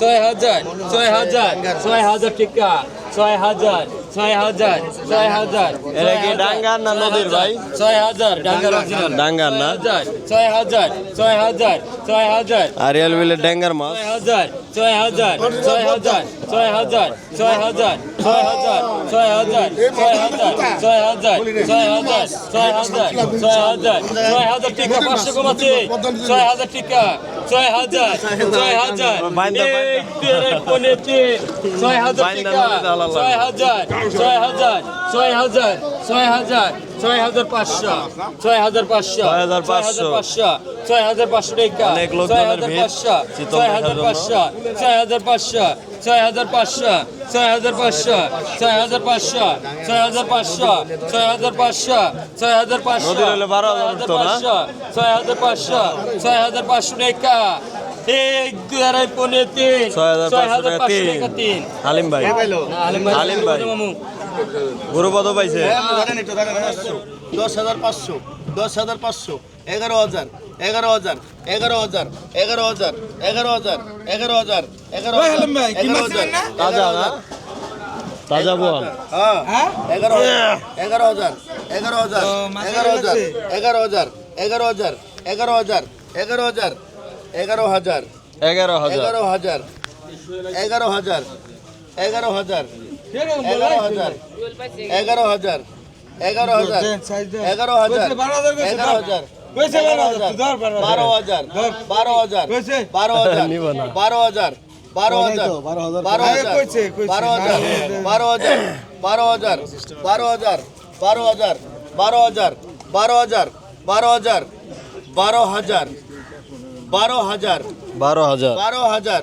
ছয় হাজার ছয় হাজার টিকা ছয় হাজার ছয় হাজার ছয় হাজার এটা কি ডাঙ্গার না নদীর ভাই? ছয় হাজার ডাঙ্গার original। ডাঙ্গার না? ছয় হাজার ছয় হাজার ছয় হাজার আরিয়াল বিলের ড্যাঙ্গার মাছ ছয় হাজার ছয় হাজার ছয় হাজার ছয় হাজার ছয় হাজার ছয় হাজার ছয় হাজার ছয় হাজার ছয় হাজার ছয় হাজার ছয় হাজার ছয় হাজার ছয় হাজার টিকা পাঁচশো কমাচ্ছে ছয় হাজার টিকা ছয় হাজার ছয় হাজার। এক পনেরো তিন ছয় হাজার। ছয় হাজার ছয় হাজার ছয় হাজার ছয় হাজার। ছয় হাজার পাঁচশো ছয় হাজার পাঁচশো ছয় হাজার পাঁচশো। ছয় হাজার পাঁচশো টাকা অনেক লোকজনের ছয় হাজার। পাঁচশো ছয় হাজার পাঁচশো ছয় হাজার পাঁচশো ছয় হাজার পাঁচশো ছয় হাজার পাঁচশো ছয় হাজার পাঁচশো ছয় হাজার পাঁচশো ছয় হাজার পাঁচশো ছয় হাজার পাঁচশো? ছয় হাজার পাঁচশো ছয় হাজার পাঁচশো ছয় হাজার পাঁচশো টাকা পাঁচশো তিন হালিম ভাই হালিম ভাই মামু গরু কত পাইছে দশ হাজার পাঁচশো দশ হাজার পাঁচশো এগারো হাজার এগারো হাজার এগারো হাজার এগারো হাজার এগারো হাজার এগারো হাজার এগারো হাজার এগারো হাজার তাজা তাজা বোয়াল হ্যাঁ এগারো হাজার এগারো হাজার এগারো হাজার এগারো হাজার এগারো হাজার এগারো হাজার এগারো হাজার এগারো হাজার এগারো হাজার এগারো হাজার এগারো হাজার এগারো হাজার এগারো হাজার এগারো হাজার এগারো হাজার এগারো হাজার এগারো হাজার এগারো হাজার বারো হাজার বারো হাজার বারো হাজার। বারো হাজার বারো হাজার বারো হাজার বারো হাজার বারো হাজার বারো হাজার বারো হাজার বারো হাজার বারো হাজার বারো হাজার বারো হাজার বারো হাজার বারো হাজার বারো হাজার বারো হাজার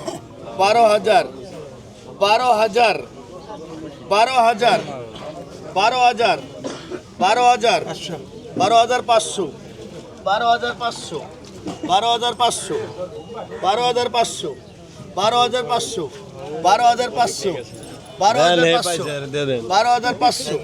বারো হাজার বারো হাজার বারো হাজার বারো হাজার বারো হাজার বারো হাজার পাঁচশো বারো হাজার পাঁচশো বারো হাজার পাঁচশো বারো হাজার পাঁচশো বারো হাজার পাঁচশো বারো হাজার পাঁচশো বারো হাজার পাঁচশো বারো হাজার পাঁচশো।